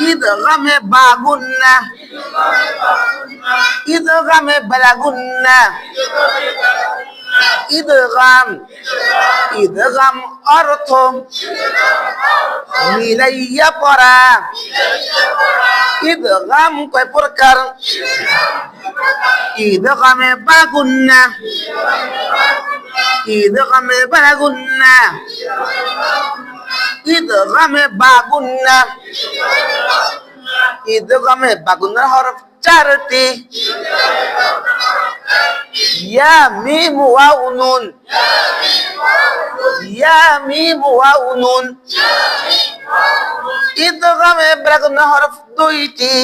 ইদগামে বাগুন্না ইদগামে বালাগুন্না ইদগাম ইদগাম অর্থ মিলাইয়া পড়া ইদগাম কয় প্রকার ইদগামে বাগুন্না ইদগামে বালাগুন্না ইদগামে বাগুন্না ইদগামে বাগুন্নার হরফ চারটি। ইয়া, মিম, ওয়াও, নুন। ইয়া, মিম, ওয়াও, নুন। ইদগামে বাগুন্নার হরফ দুইটি।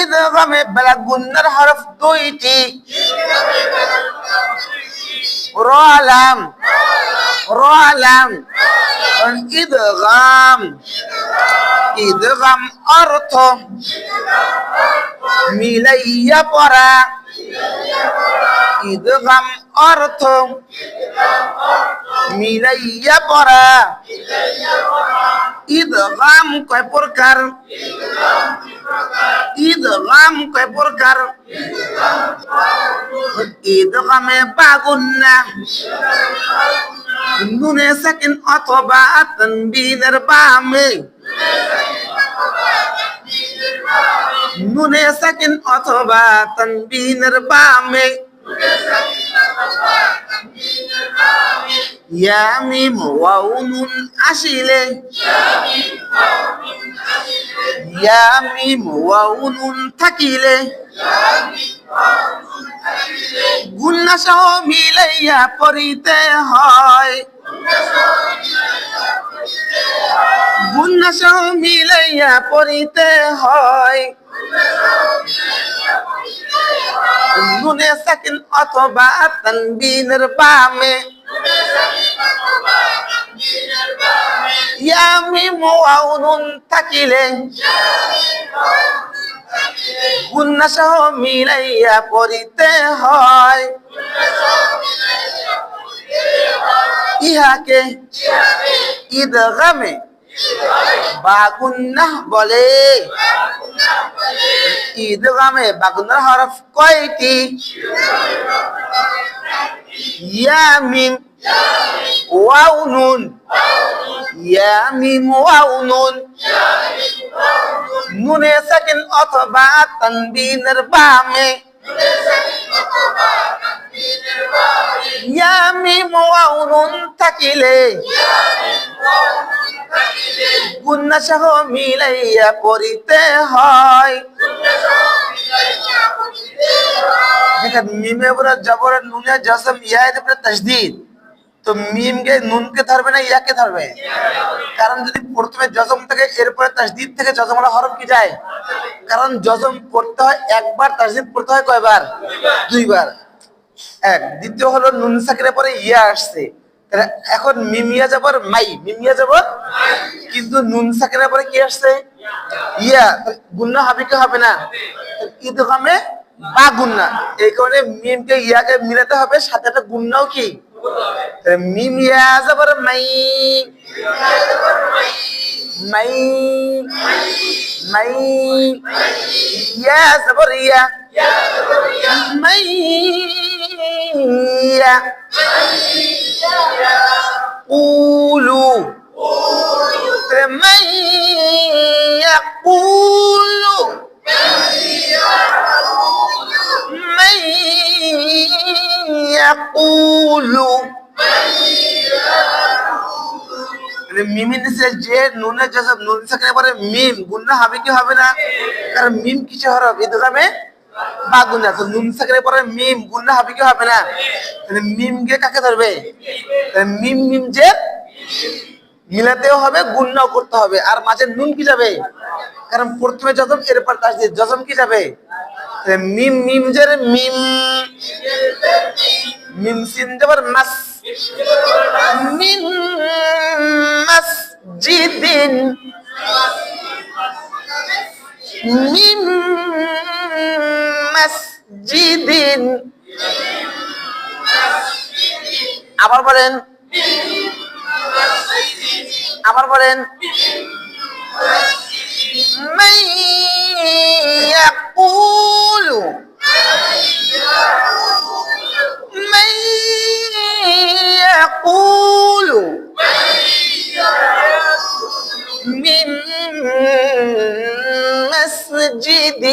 ইদগামে বাগুন্নার হরফ দুইটি। রলাম রলাম ইদগাম ইদগাম অর্থ মিলাইয়া পড়া ইদগাম অর্থ মিলাইয়া পড়া ইদগাম কয় প্রকার ইদগাম কয় প্রকার ইদগামে বাগুন্না নুনে সাকিন অথবা তনবিনের বামে নুনে সাকিন অথবা তনবিনের বামে ইয়া মিম ওয়াও নুন আসিলে ইয়া মিম ওয়াও নুন থাকিলে গুন্না সহ মিলাইয়া পড়িতে হয়। গুন্না সহ মিলাইয়া পড়িতে হয়। নুনে সাকিন অথবা তনবিনের বামে। ইয়া মিম ওয়াও থাকিলে। গুন্না সহ মিলাইয়া পড়িতে হয়। ইহাকে ঈদগামে বাগুন্নাহ বলে। ঈদগামে বাগুন্নার হরফ কয়টি? ইয়া মিম ওয়াও নুন ইয়া মিম ওয়াও নুন সাকিন অথবা তনবিনের বামে ইয়া মিম ওয়াও নুন থাকিলে। গুন্না সহ মিলাইয়া পড়িতে হয়। মিমে পুরো জবর নুনে জসম ইয়া এর উপরে তো মিম কে, নুন কে ধরবে না ইয়াকে ধরবে? কারণ যদি প্রথমে জজম থেকে, এরপরে তাসদীদ থেকে জজমলা হরফ কি যায়? কারণ জজম পড়তে হয় একবার, তাসদীদ পড়তে হয় কয়বার? দুইবার। এক, দ্বিতীয় হলো নুন সাকিনের পরে ইয়া আসছে। এখন মিমিয়া যাবার মাই মিমিয়া যাবার কিন্তু নুন সাকিনের পরে কি আসছে? ইয়া। গুন্না হবে কি হবে না? ঈদগামে বা গুন্না। এই কারণে মিমকে ইয়াকে মিলাতে হবে, সাথে একটা গুন্নাও কি? মিম ইয়া যাবার মাই মাই মাই ইয়া যাবার ইয়া মাই ইয়া قولوا من يقول من يقول মিমিন নিচে যে নুনে যেসব নুন থাকলে পরে মিম গুন্না হবে কি হবে না? কারণ মিম কিসে হরফ? ইদগামে বা গুন্না তো নুন থাকলে পরে মিম গুন্না হবে কি হবে না? তাহলে মিম কে কাকে ধরবে? মিম মিম যে মিলাতেও হবে গুন্নাও করতে হবে। আর মাঝে নুন কি যাবে? কারণ প্রথমে যজম, এরপর তাসদিদ যজম কি যাবে? মিম মিম জের মিম। মিম সিন যাবার মাস। মিন মাসজিদিন। মিন মাসজিদিন। আবার বলেন। আবার বলেন। من يقول من يقول من مسجد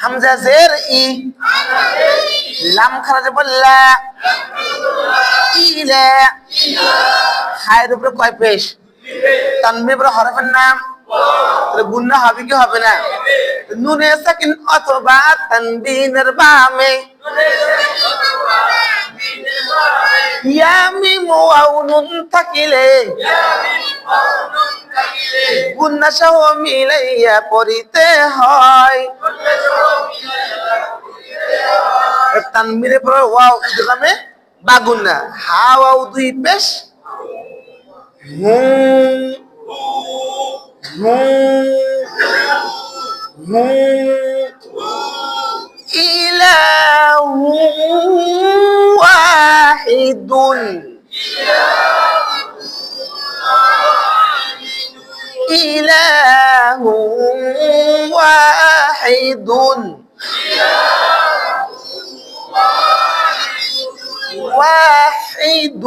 হামজা জের ই লাম খারাজে বললা ইলা হায়ের উপরে কয় পেশ তানবির হরফের নাম? গুন্না হবে কি হবে না? নুনে সাকিন অথবা তানবিনের বামে। ইয়া মিম নুন থাকিলে। গুন্না সহ মিলাইয়া পড়িতে হয়। তানবিরে পরে ওয়াও ইদগামে বা গুন্না হা ওয়াও দুই হুম إله واحد. إله واحد. واحد.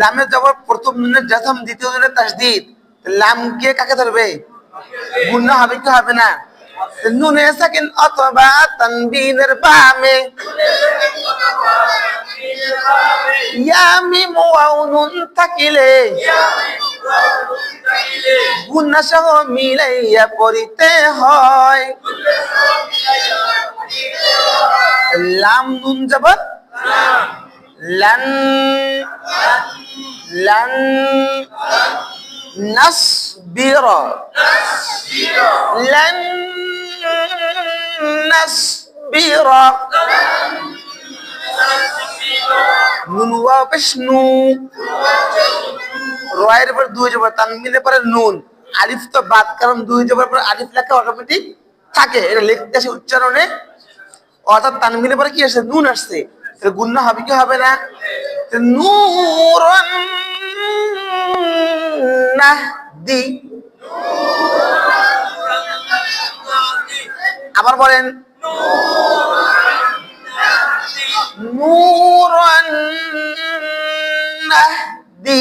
লামে জবর প্রথম নুনের জাজম দ্বিতীয় নুনের তাসদিদ। লাম কে কাকে ধরবে? গুন্না হবে কি হবে না? নুনে সাকিন অথবা তানবিনের বামে। ইয়া মিম নুন থাকিলে। গুন্না সহ মিলাইয়া পড়িতে হয়। লাম নুন জবর লান লান نصبر لن نصبر নুন ওয়াও পেশ নু রয়ের পর দুই জবর তানবিনের পরে নুন আলিফ তো বাদ কারণ দুই জবর পর আলিফ লেখা অটোমেটিক থাকে এটা লিখতে আসে উচ্চারণে অর্থাৎ তানবিনের পরে কি আসছে নুন আসছে এটা গুন্না হবে কি হবে না নূরন নাহদি আবার বলেন নূরন নাহদি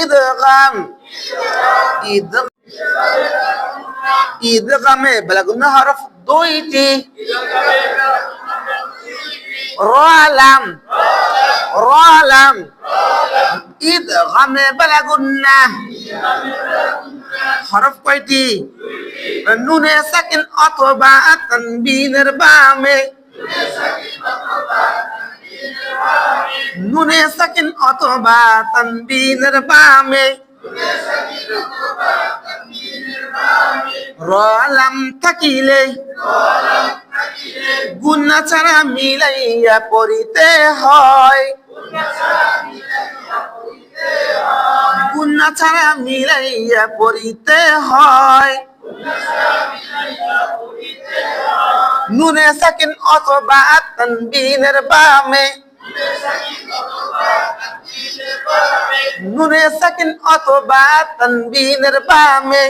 ইদগাম ইদ ইদগামে বেলাগুন্না হরফ দুইটি। রালাম রালাম। ইদগামে বেলাগুন্না হরফ কয়টি? নুনে সাকিন অথবা তানবিনের বামে। নুনে সাকিন অথবা তানবিনের বামে। রলাম থাকিলে গুন্না ছাড়া মিলাইয়া পড়িতে হয়। গুন্না ছাড়া মিলাইয়া পড়িতে হয়। নুনে সাকিন অথবা তানবিনের বামে নুনে সাকিন অথবা তানবিনের বামে।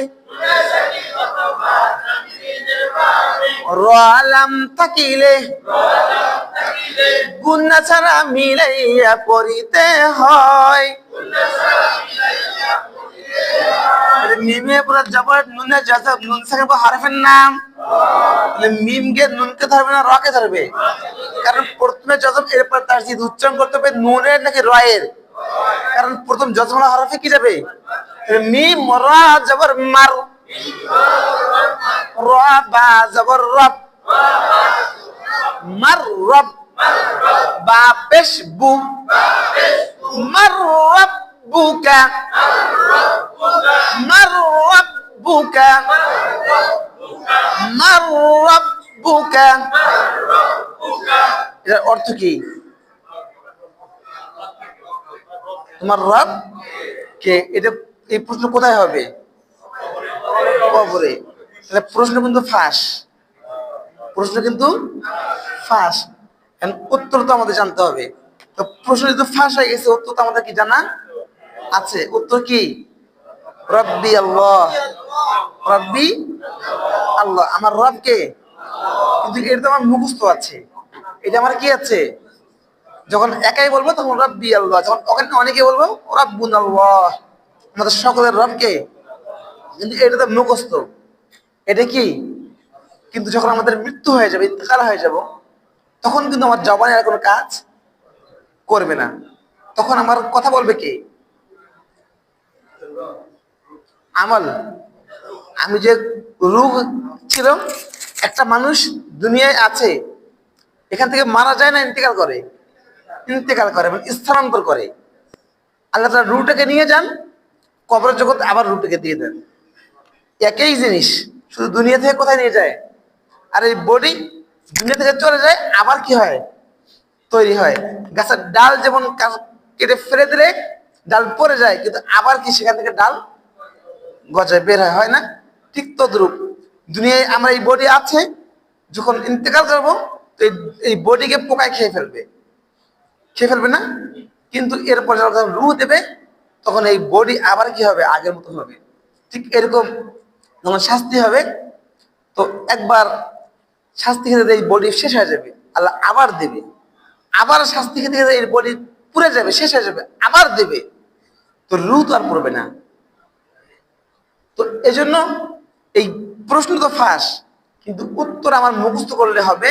রলাম থাকিলে। গুন্না ছাড়া মিলাইয়া পড়িতে হয়। মিমে পুরো জবর, নুনে জজব, নুন সাকিন হারফের নাম। তাহলে মিম নুনকে ধরবে না রকে ধরবে? কারণ প্রথমে যজম, এরপর উচ্চারণ করতে হবে, নুনের নাকি রয়ের? কারণ প্রথম যজম হরফে কি যাবে? মিম, র, জবর, মার। র, বা, জবর, রব। মার, রব। বা, পেশ, বু। মার মার রব্বুকা মার রব্বুকা এর অর্থ কি? তোমার রব কে? এটা এই প্রশ্ন কোথায় হবে? কবরে। তাহলে প্রশ্ন কিন্তু ফাঁস। প্রশ্ন কিন্তু ফাঁস। উত্তর তো আমাদের জানতে হবে। তো প্রশ্ন তো ফাঁস হয়ে গেছে, উত্তর তো আমাদের কি জানা আছে? উত্তর কি? রব্বি আল্লাহ। রব্বি, আল্লাহ। আমার রব কে? কিন্তু এটা তো আমার মুখস্থ আছে। এটা আমার কি আছে? যখন একাই বলব, তখন রব্বি আল্লাহ। যখন ওখানে অনেকে বলব, রব্বুন আল্লাহ। আমাদের সকলের রব কে? কিন্তু এটা তো মুখস্থ। এটা কি? কিন্তু যখন আমাদের মৃত্যু হয়ে যাবে, ইন্তকাল হয়ে যাব, তখন কিন্তু আমার জবানে আর কোনো কাজ করবে না। তখন আমার কথা বলবে কে? আমল। আমি যে রূহ ছিল একটা মানুষ দুনিয়ায় আছে, এখান থেকে মারা যায় না, ইন্তেকাল করে। ইন্তেকাল করে মানে স্থানান্তর করে। আল্লাহ তার রুটাকে নিয়ে যান, কবরের জগৎ আবার রুটাকে দিয়ে দেন। একই জিনিস, শুধু দুনিয়া থেকে কোথায় নিয়ে যায়? আর এই বডি দুনিয়া থেকে চলে যায়, আবার কি হয়? তৈরি হয়। গাছের ডাল যেমন কেটে ফেলে দিলে, ডাল পড়ে যায়, কিন্তু আবার কি সেখান থেকে ডাল গজায় বের হয় না? ঠিক তদ্রুপ। দুনিয়ায় আমরা এই বডি আছে, যখন ইন্তেকাল করব, তো এই- বডিকে পোকায় খেয়ে ফেলবে। খেয়ে ফেলবে না? কিন্তু এরপর যখন রু দেবে, তখন এই বডি আবার কি হবে? আগের মতো হবে। ঠিক এরকম যখন শাস্তি হবে, তো একবার শাস্তি খেতে এই বডি শেষ হয়ে যাবে। আল্লাহ আবার দেবে। আবার শাস্তি খেতে খেতে এই বডি পুড়ে যাবে, শেষ হয়ে যাবে, আবার দেবে। তো রু তো আর পড়বে না। তো এই জন্য এই প্রশ্ন তো ফাঁস, কিন্তু উত্তর আমার মুখস্থ করলে হবে।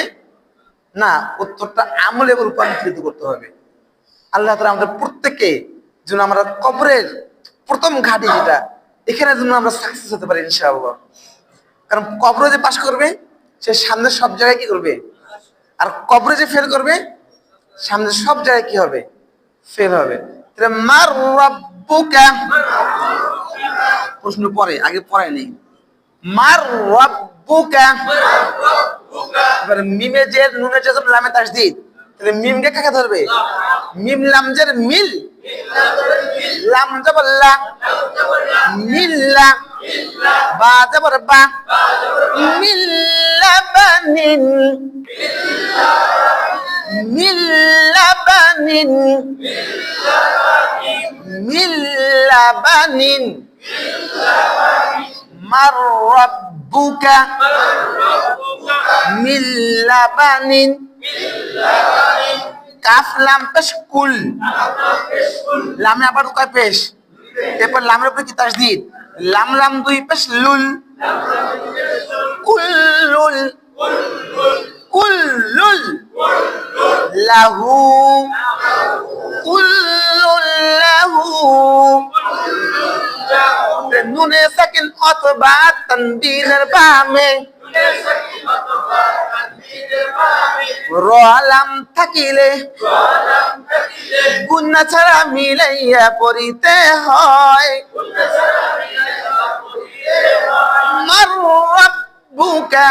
না, উত্তরটা আমলে রূপান্তরিত করতে হবে। আল্লাহ তালা আমাদের প্রত্যেকে যেন আমরা কবরের প্রথম ঘাটি যেটা, এখানে যেন আমরা সাকসেস হতে পারি ইনশাআল্লাহ। কারণ কবরে যে পাশ করবে, সে সামনে সব জায়গায় কি করবে? আর কবরে যে ফেল করবে, সামনে সব জায়গায় কি হবে? ফেল হবে। প্রশ্ন পরে, আগে পড়ায় নেই। মার রব্বুকা। এবারে মিমে যে নুনে যে লামে তাসদিদ, তাহলে মিমকে কাকে ধরবে? মিম লামজের মিল। লাম জবল্লা মিল্লা, বা জবর বা মিল্লাবানিন মিল্লাবানিন মিল্লাবানিন মার রব্বুকা মিল্লাবানিন কাফ, লাম, পেশ, কুল। লামে আবার কয় পেশ। এরপর লামের উপরে কি তাসদিদ? লাম লাম, দুই, পেশ, লুল। কুল্লুল কুল্লুল লাহু। সাকিন অথবা তনবিনের বামে। রলাম থাকিলে গুন্না ছাড়া মিলাইয়া পড়িতে হয়। রব্বুকা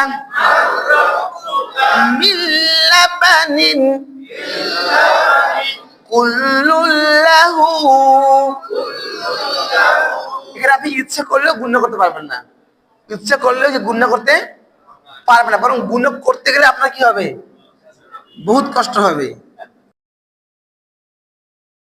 মিল্লাবানিন কুল্লুল্লাহু আপনি ইচ্ছা করলেও গুণ্য করতে পারবেন না। ইচ্ছা করলেও যে গুণ্য করতে পারবে না। বরং গুণ করতে গেলে আপনার কি হবে? বহুত কষ্ট হবে।